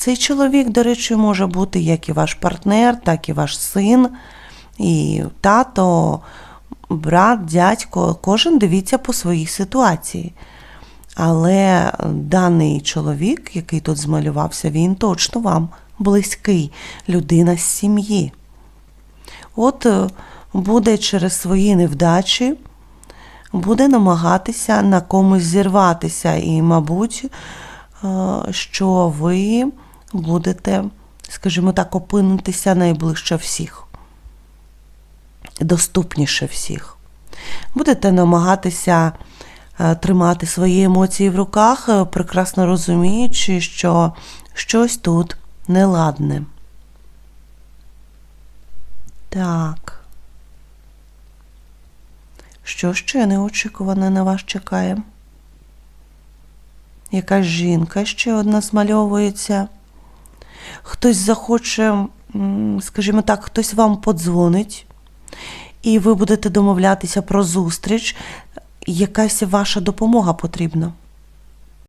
Цей чоловік, до речі, може бути як і ваш партнер, так і ваш син, і тато, брат, дядько. Кожен дивіться по своїй ситуації. Але даний чоловік, який тут змалювався, він точно вам близький, людина з сім'ї. От е, буде через свої невдачі, буде намагатися на комусь зірватися, і, мабуть, е, що ви будете, скажімо так, опинитися найближче всіх, доступніше всіх. Будете намагатися е, тримати свої емоції в руках, е, прекрасно розуміючи, що щось тут неладне. Так. Що ще неочікуване на вас чекає? Якась жінка ще одна змальовується. Хтось захоче, скажімо так, хтось вам подзвонить, і ви будете домовлятися про зустріч. Якась ваша допомога потрібна.